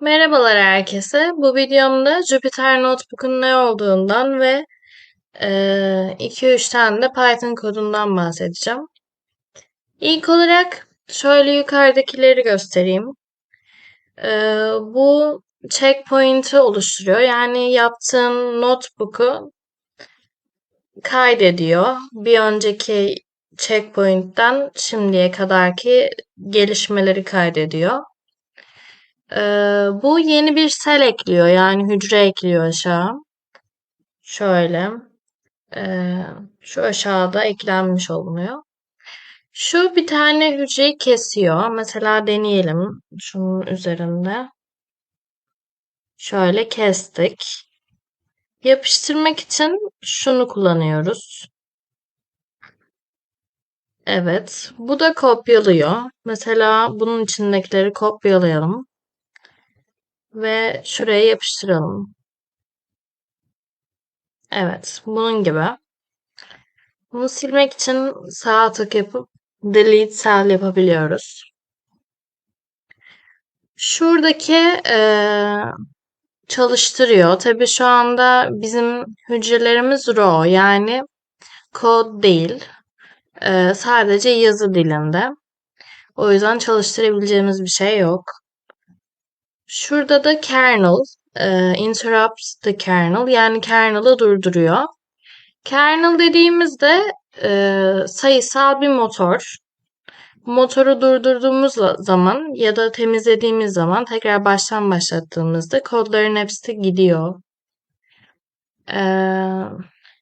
Merhabalar herkese. Bu videomda Jupyter Notebook'un ne olduğundan ve 2-3 tane de Python kodundan bahsedeceğim. İlk olarak şöyle yukarıdakileri göstereyim. Bu checkpoint'i oluşturuyor. Yani yaptığın notebook'u kaydediyor. Bir önceki checkpoint'ten şimdiye kadarki gelişmeleri kaydediyor. Ee, bu yeni bir sel ekliyor. Yani hücre ekliyor aşağı. Şöyle. Ee, şu aşağıda eklenmiş olunuyor. Şu bir tane hücreyi kesiyor. Mesela deneyelim. Şunun üzerinde. Şöyle kestik. Yapıştırmak için şunu kullanıyoruz. Evet. Bu da kopyalıyor. Mesela bunun içindekileri kopyalayalım ve şuraya yapıştıralım. Evet, bunun gibi. Bunu silmek için sağ tık yapıp delete cell yapabiliyoruz. Şuradaki e, çalıştırıyor. Tabii şu anda bizim hücrelerimiz raw yani kod değil. E, sadece yazı dilinde. O yüzden çalıştırabileceğimiz bir şey yok. Şurada da kernel, e, interrupts the kernel yani kernel'ı durduruyor. Kernel dediğimizde e, sayısal bir motor. Motoru durdurduğumuz zaman ya da temizlediğimiz zaman tekrar baştan başlattığımızda kodların hepsi gidiyor. E,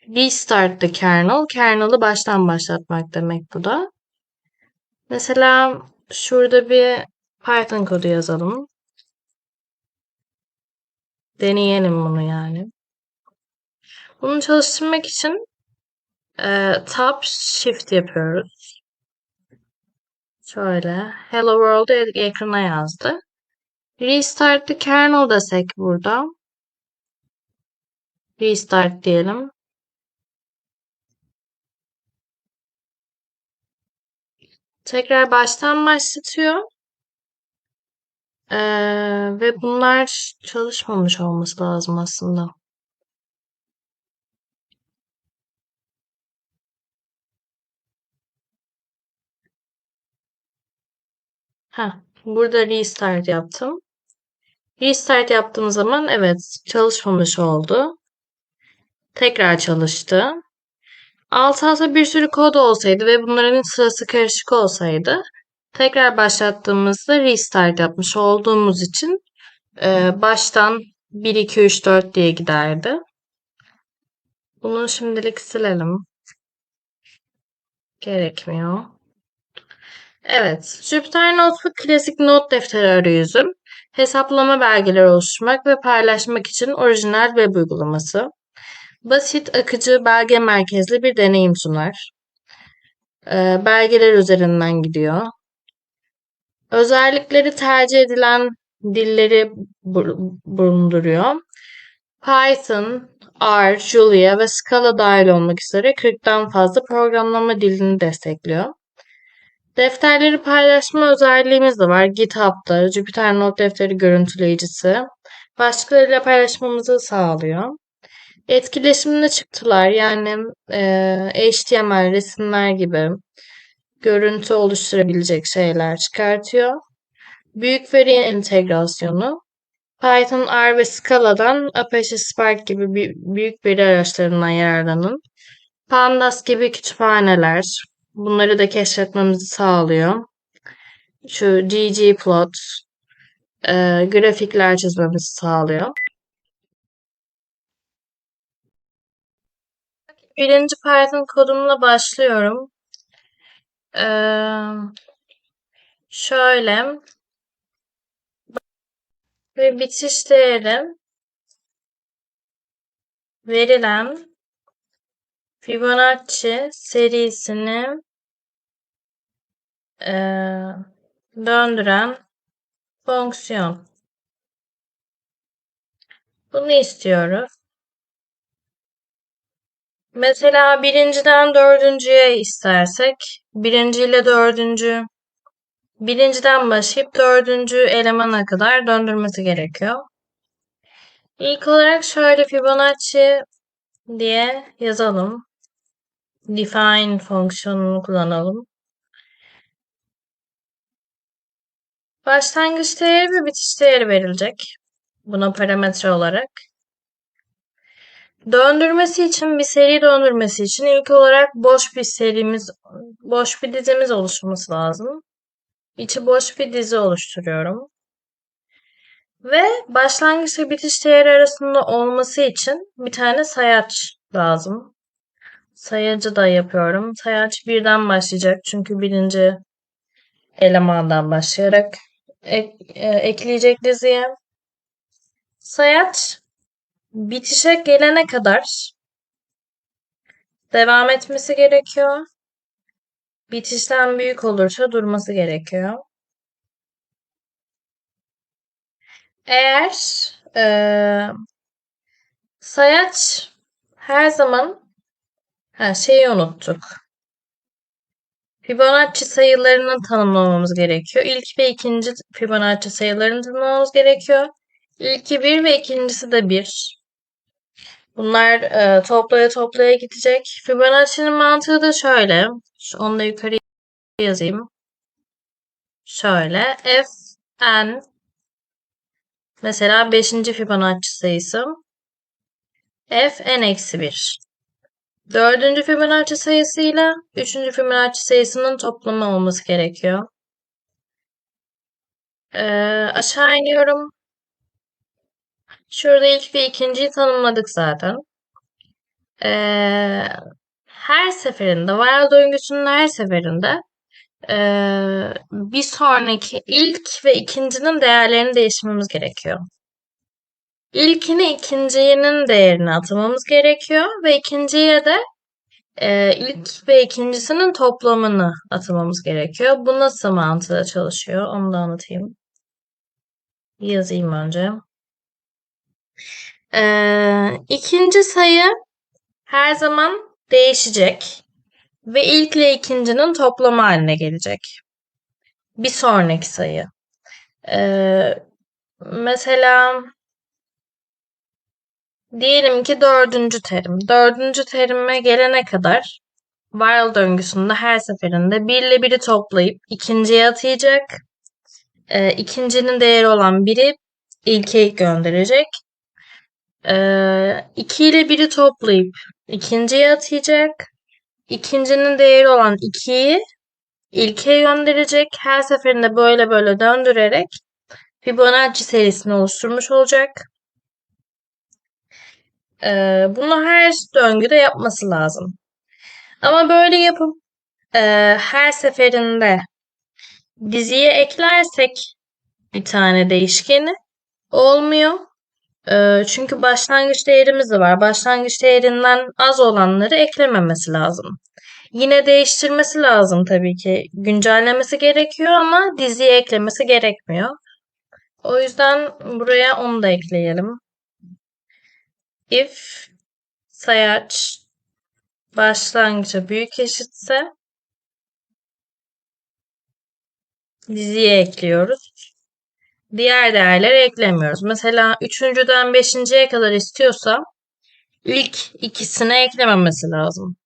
restart the kernel, kernel'ı baştan başlatmak demek bu da. Mesela şurada bir Python kodu yazalım. Deneyelim bunu yani. Bunu çalıştırmak için e, Tab Shift yapıyoruz. Şöyle Hello World'u ekrana yazdı. Restart the kernel desek burada. Restart diyelim. Tekrar baştan başlatıyor. Ee, ve bunlar çalışmamış olması lazım aslında. Heh, burada restart yaptım. Restart yaptığım zaman evet çalışmamış oldu. Tekrar çalıştı. Alt alta bir sürü kod olsaydı ve bunların sırası karışık olsaydı tekrar başlattığımızda restart yapmış olduğumuz için e, baştan 1, 2, 3, 4 diye giderdi. Bunu şimdilik silelim. Gerekmiyor. Evet, Jupyter Notebook klasik not defteri arayüzü. Hesaplama belgeleri oluşturmak ve paylaşmak için orijinal web uygulaması. Basit, akıcı, belge merkezli bir deneyim sunar. Ee, belgeler üzerinden gidiyor. Özellikleri tercih edilen dilleri bulunduruyor. Python, R, Julia ve Scala dahil olmak üzere 40'tan fazla programlama dilini destekliyor. Defterleri paylaşma özelliğimiz de var. GitHub'da Jupyter Not defteri görüntüleyicisi başkalarıyla paylaşmamızı sağlıyor. Etkileşimli çıktılar yani e, HTML, resimler gibi görüntü oluşturabilecek şeyler çıkartıyor. Büyük veri entegrasyonu Python, R ve Scala'dan Apache Spark gibi büyük veri araçlarından yararlanın. Pandas gibi kütüphaneler bunları da keşfetmemizi sağlıyor. Şu ggplot e, grafikler çizmemizi sağlıyor. Birinci Python kodumla başlıyorum. Ee, şöyle ve bitiş değeri verilen Fibonacci serisini e, döndüren fonksiyon. Bunu istiyoruz. Mesela birinciden dördüncüye istersek birinci ile dördüncü birinciden başlayıp dördüncü elemana kadar döndürmesi gerekiyor. İlk olarak şöyle Fibonacci diye yazalım. Define fonksiyonunu kullanalım. Başlangıç değeri ve bitiş değeri verilecek. Buna parametre olarak. Döndürmesi için bir seri döndürmesi için ilk olarak boş bir serimiz, boş bir dizimiz oluşması lazım. İçi boş bir dizi oluşturuyorum. Ve başlangıç ve bitiş değeri arasında olması için bir tane sayaç lazım. Sayacı da yapıyorum. Sayaç birden başlayacak çünkü birinci elemandan başlayarak ek, e, ekleyecek diziye. Sayaç bitişe gelene kadar devam etmesi gerekiyor. Bitişten büyük olursa durması gerekiyor. Eğer e, sayaç her zaman her şeyi unuttuk. Fibonacci sayılarını tanımlamamız gerekiyor. İlk ve ikinci Fibonacci sayılarını tanımlamamız gerekiyor. İlki 1 ve ikincisi de 1. Bunlar e, toplaya toplaya gidecek. Fibonacci'nin mantığı da şöyle. Onu da yukarı yazayım. Şöyle. F, N mesela 5. Fibonacci sayısı. F, N eksi 1. Dördüncü Fibonacci sayısıyla üçüncü Fibonacci sayısının toplamı olması gerekiyor. Ee, aşağı iniyorum. Şurada ilk ve ikinciyi tanımladık zaten. Ee, her seferinde, while döngüsünün her seferinde ee, bir sonraki ilk ve ikincinin değerlerini değiştirmemiz gerekiyor. İlkini ikincinin değerini atmamız gerekiyor ve ikinciye de e, ilk ve ikincisinin toplamını atmamız gerekiyor. Bu nasıl mantığı çalışıyor onu da anlatayım. Yazayım önce. Ee, ikinci sayı her zaman değişecek ve ilk ile ikincinin toplamı haline gelecek. Bir sonraki sayı. Ee, mesela diyelim ki dördüncü terim. Dördüncü terime gelene kadar while döngüsünde her seferinde bir ile biri toplayıp ikinciye atayacak. Ee, ikincinin değeri olan biri ilke gönderecek. Ee, 2 ile 1'i toplayıp ikinciye atayacak. İkincinin değeri olan 2'yi ilke gönderecek. Her seferinde böyle böyle döndürerek Fibonacci serisini oluşturmuş olacak. Ee, bunu her döngüde yapması lazım. Ama böyle yapıp e, her seferinde diziye eklersek bir tane değişkeni olmuyor. E, çünkü başlangıç değerimiz de var. Başlangıç değerinden az olanları eklememesi lazım. Yine değiştirmesi lazım tabii ki. Güncellemesi gerekiyor ama diziye eklemesi gerekmiyor. O yüzden buraya onu da ekleyelim. If sayaç başlangıca büyük eşitse diziye ekliyoruz. Diğer değerleri eklemiyoruz. Mesela üçüncüden beşinciye kadar istiyorsa ilk ikisine eklememesi lazım.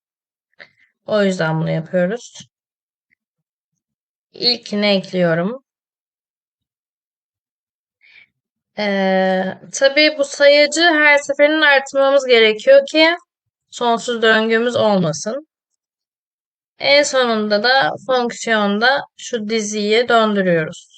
O yüzden bunu yapıyoruz. İlkini ekliyorum. Ee, tabii bu sayıcı her seferin arttırmamız gerekiyor ki sonsuz döngümüz olmasın. En sonunda da fonksiyonda şu diziyi döndürüyoruz.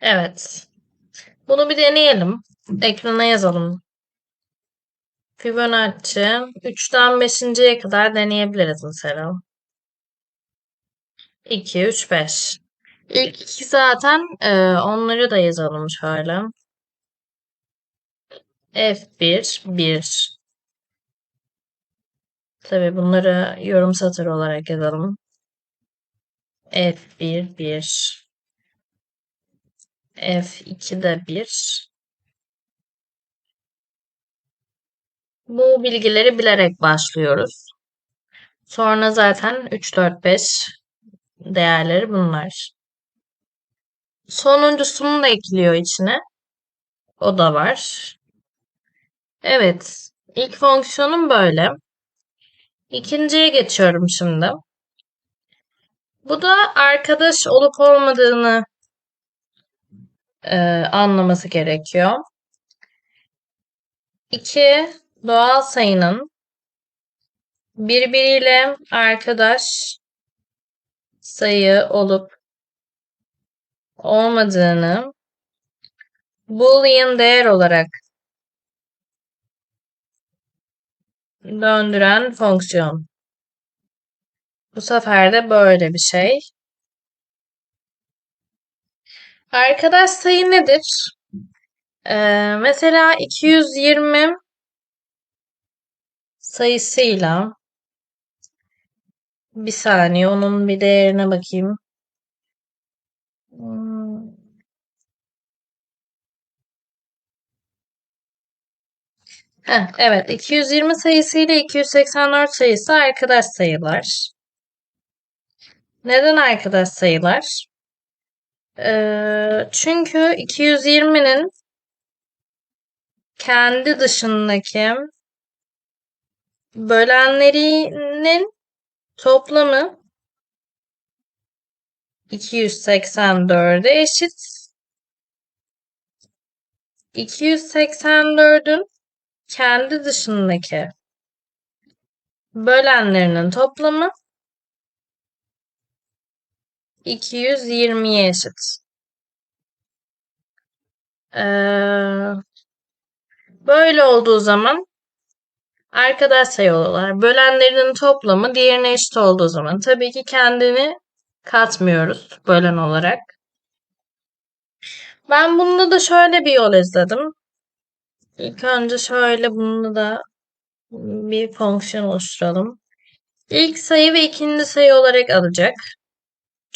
Evet. Bunu bir deneyelim. Ekrana yazalım. Fibonacci 3'ten 5.ye kadar deneyebiliriz mesela. 2, 3, 5. İlk iki zaten e, onları da yazalım şöyle. F1, 1. Tabii bunları yorum satır olarak yazalım. F1, 1. F2 de 1. Bu bilgileri bilerek başlıyoruz. Sonra zaten 3, 4, 5 değerleri bunlar. Sonuncusunu da ekliyor içine. O da var. Evet. İlk fonksiyonum böyle. İkinciye geçiyorum şimdi. Bu da arkadaş olup olmadığını e, anlaması gerekiyor. İki doğal sayının birbiriyle arkadaş sayı olup olmadığını Boolean değer olarak döndüren fonksiyon. Bu sefer de böyle bir şey. Arkadaş sayı nedir? Ee, mesela 220 sayısıyla bir saniye onun bir değerine bakayım. Heh, evet 220 sayısı ile 284 sayısı arkadaş sayılar. Neden arkadaş sayılar? Ee, çünkü 220'nin kendi dışındaki bölenlerinin toplamı 284'e eşit. 284'ün kendi dışındaki bölenlerinin toplamı 220'ye eşit. Ee, böyle olduğu zaman arkadaş sayı oluyorlar. Bölenlerinin toplamı diğerine eşit olduğu zaman tabii ki kendini katmıyoruz bölen olarak. Ben bunda da şöyle bir yol izledim. İlk önce şöyle bunu da bir fonksiyon oluşturalım. İlk sayı ve ikinci sayı olarak alacak.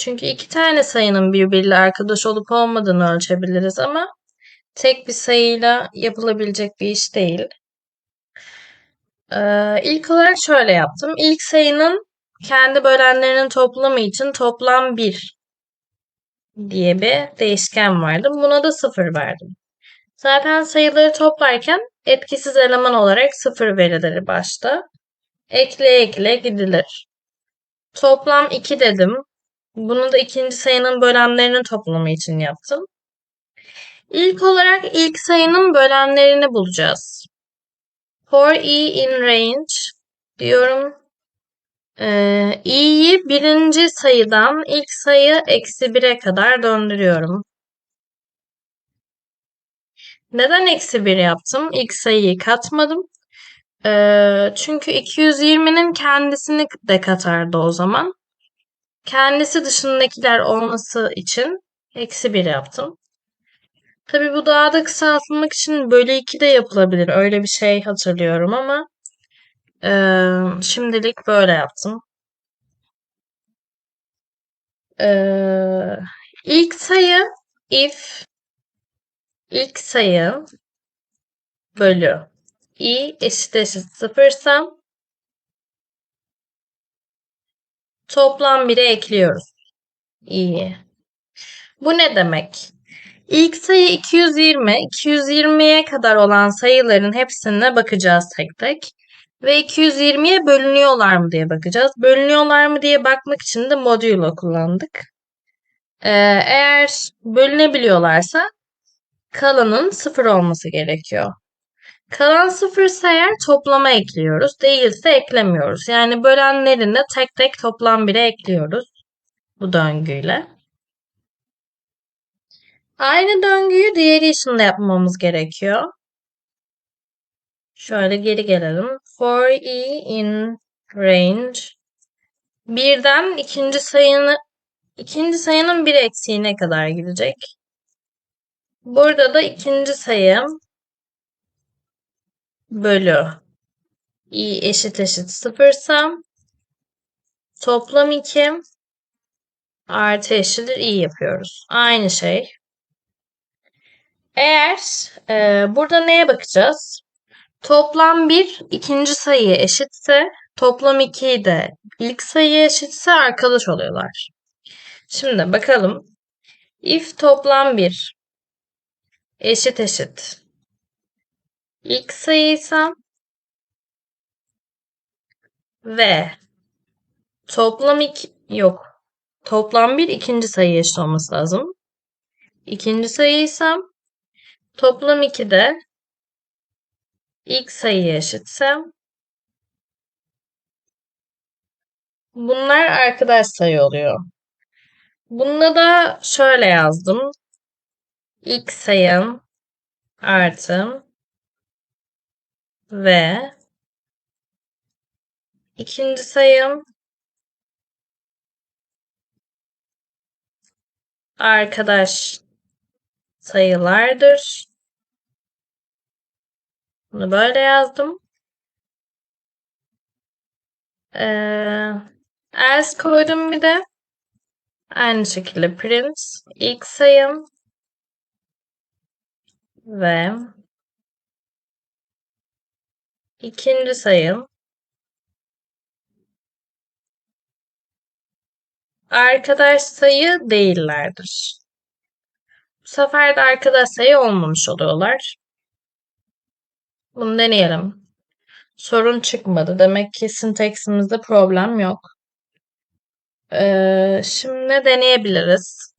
Çünkü iki tane sayının birbiriyle arkadaş olup olmadığını ölçebiliriz ama tek bir sayıyla yapılabilecek bir iş değil. Ee, ilk olarak şöyle yaptım. İlk sayının kendi bölenlerinin toplamı için toplam 1 diye bir değişken vardı. Buna da 0 verdim. Zaten sayıları toplarken etkisiz eleman olarak 0 verilir başta. Ekle ekle gidilir. Toplam 2 dedim. Bunu da ikinci sayının bölenlerinin toplamı için yaptım. İlk olarak ilk sayının bölenlerini bulacağız. For e in range diyorum. Ee, i'yi birinci sayıdan ilk sayı eksi 1'e kadar döndürüyorum. Neden eksi 1 yaptım? İlk sayıyı katmadım. Ee, çünkü 220'nin kendisini de katardı o zaman. Kendisi dışındakiler olması için eksi 1 yaptım. Tabi bu daha da kısaltılmak için bölü 2 de yapılabilir. Öyle bir şey hatırlıyorum ama e, şimdilik böyle yaptım. E, ilk sayı if ilk sayı bölü i eşit eşit sıfırsam toplam 1'e ekliyoruz. İyi. Bu ne demek? İlk sayı 220. 220'ye kadar olan sayıların hepsine bakacağız tek tek. Ve 220'ye bölünüyorlar mı diye bakacağız. Bölünüyorlar mı diye bakmak için de modulo kullandık. Ee, eğer bölünebiliyorlarsa kalanın sıfır olması gerekiyor. Kalan sıfırsa eğer toplama ekliyoruz. Değilse eklemiyoruz. Yani bölenlerini tek tek toplam 1'e ekliyoruz. Bu döngüyle. Aynı döngüyü diğeri için de yapmamız gerekiyor. Şöyle geri gelelim. For e in range birden ikinci sayını ikinci sayının bir eksiğine kadar gidecek. Burada da ikinci sayım bölü i eşit eşit sıfırsam toplam 2 artı eşittir i yapıyoruz. Aynı şey. Eğer e, burada neye bakacağız? Toplam 1 ikinci sayıya eşitse toplam 2 de ilk sayıya eşitse arkadaş oluyorlar. Şimdi bakalım. If toplam 1 eşit eşit ilk sayıysam ve toplam 2 yok. Toplam 1 ikinci sayıya eşit olması lazım. İkinci sayıysam toplam 2 de ilk sayıya eşitse bunlar arkadaş sayı oluyor. Bunda da şöyle yazdım. İlk sayım artı ve ikinci sayım arkadaş sayılardır. Bunu böyle yazdım. Ee, else koydum bir de. Aynı şekilde print ilk sayım ve ikinci sayım arkadaş sayı değillerdir. Bu sefer de arkadaş sayı olmamış oluyorlar. Bunu deneyelim. Sorun çıkmadı. Demek ki sintaksimizde problem yok. Ee, şimdi deneyebiliriz.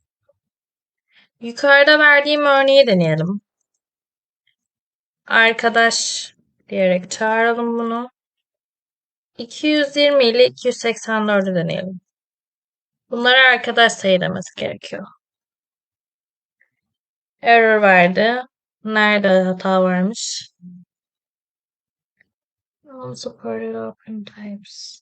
Yukarıda verdiğim örneği deneyelim. Arkadaş diyerek çağıralım bunu. 220 ile 284'ü deneyelim. Bunlara arkadaş sayı demesi gerekiyor. Error verdi. Nerede hata varmış? Unsupported open types.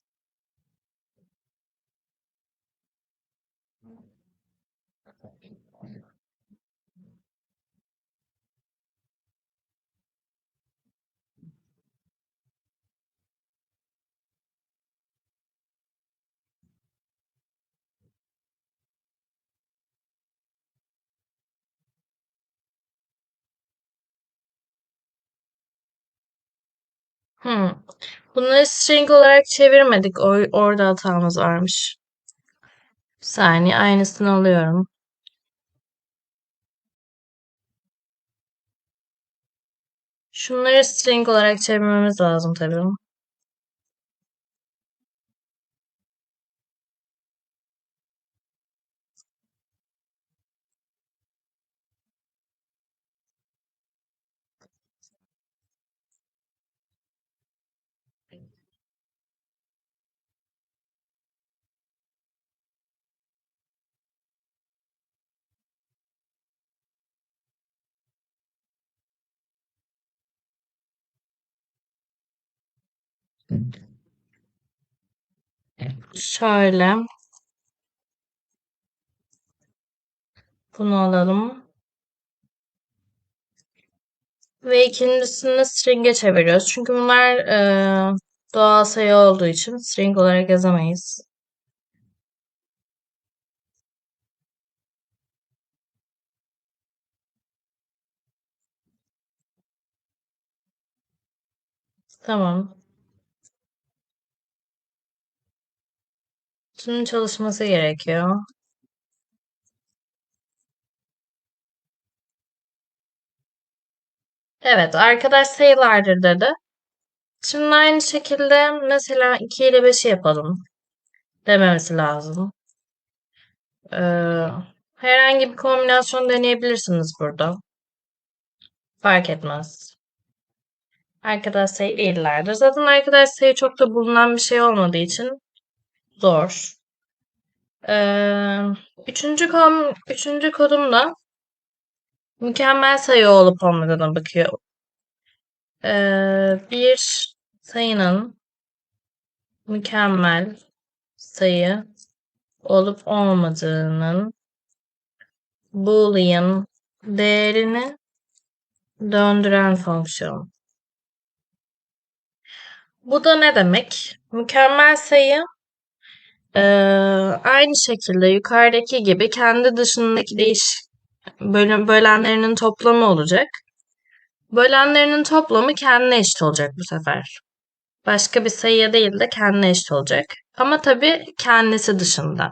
Hmm. Bunları string olarak çevirmedik. O, orada hatamız varmış. Bir saniye aynısını alıyorum. Şunları string olarak çevirmemiz lazım tabii. Şöyle. Bunu alalım. Ve ikincisini string'e çeviriyoruz. Çünkü bunlar e, doğal sayı olduğu için string olarak yazamayız. Tamam. Şimdi çalışması gerekiyor. Evet, arkadaş sayılardır dedi. Şimdi aynı şekilde mesela 2 ile 5'i yapalım dememesi lazım. Ee, herhangi bir kombinasyon deneyebilirsiniz burada. Fark etmez. Arkadaş sayı değillerdir. Zaten arkadaş sayı çok da bulunan bir şey olmadığı için zor. Ee, üçüncü, kom, üçüncü kodumda mükemmel sayı olup olmadığına bakıyor. Ee, bir sayının mükemmel sayı olup olmadığının boolean değerini döndüren fonksiyon. Bu da ne demek? Mükemmel sayı e, aynı şekilde yukarıdaki gibi kendi dışındaki değiş bölüm, bölenlerinin toplamı olacak. Bölenlerinin toplamı kendine eşit olacak bu sefer. Başka bir sayıya değil de kendine eşit olacak. Ama tabii kendisi dışında.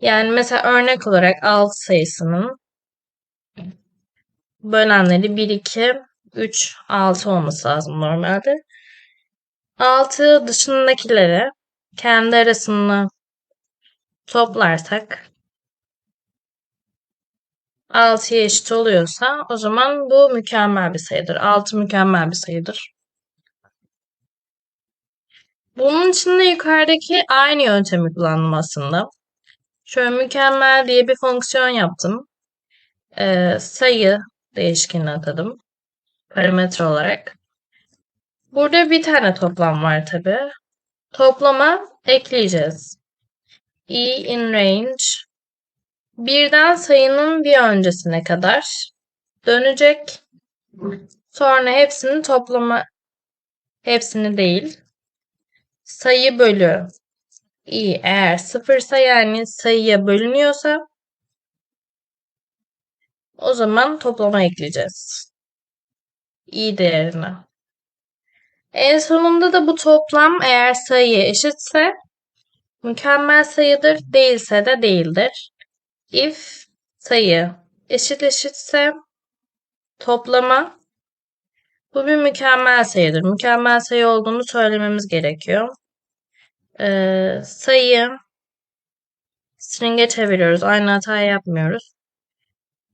Yani mesela örnek olarak 6 sayısının bölenleri 1, 2, 3, 6 olması lazım normalde. 6 dışındakileri kendi arasını toplarsak 6'ya eşit oluyorsa o zaman bu mükemmel bir sayıdır. 6 mükemmel bir sayıdır. Bunun için de yukarıdaki aynı yöntemi kullandım aslında. Şöyle mükemmel diye bir fonksiyon yaptım. Ee, sayı değişkenini atadım. Parametre olarak. Burada bir tane toplam var tabi. Toplama ekleyeceğiz. E in range birden sayının bir öncesine kadar dönecek. Sonra hepsini toplama hepsini değil. Sayı bölü i eğer sıfırsa yani sayıya bölünüyorsa o zaman toplama ekleyeceğiz. i değerine. En sonunda da bu toplam eğer sayıya eşitse mükemmel sayıdır, değilse de değildir. If sayı eşit eşitse toplama bu bir mükemmel sayıdır. Mükemmel sayı olduğunu söylememiz gerekiyor. Ee, sayı string'e çeviriyoruz. Aynı hatayı yapmıyoruz.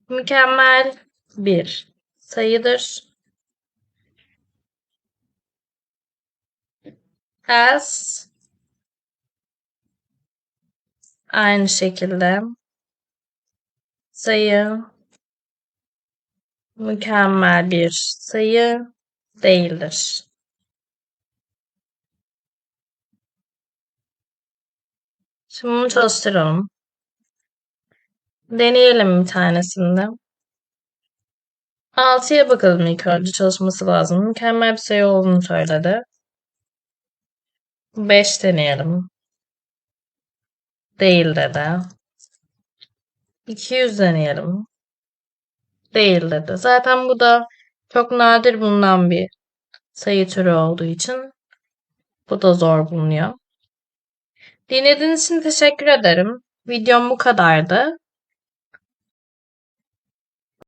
Mükemmel bir sayıdır. As aynı şekilde sayı mükemmel bir sayı değildir. Şimdi bunu çalıştıralım. Deneyelim bir tanesinde. 6'ya bakalım ilk önce çalışması lazım. Mükemmel bir sayı olduğunu söyledi. 5 deneyelim. Değil dedi. 200 deneyelim. Değil dedi. Zaten bu da çok nadir bulunan bir sayı türü olduğu için bu da zor bulunuyor. Dinlediğiniz için teşekkür ederim. Videom bu kadardı.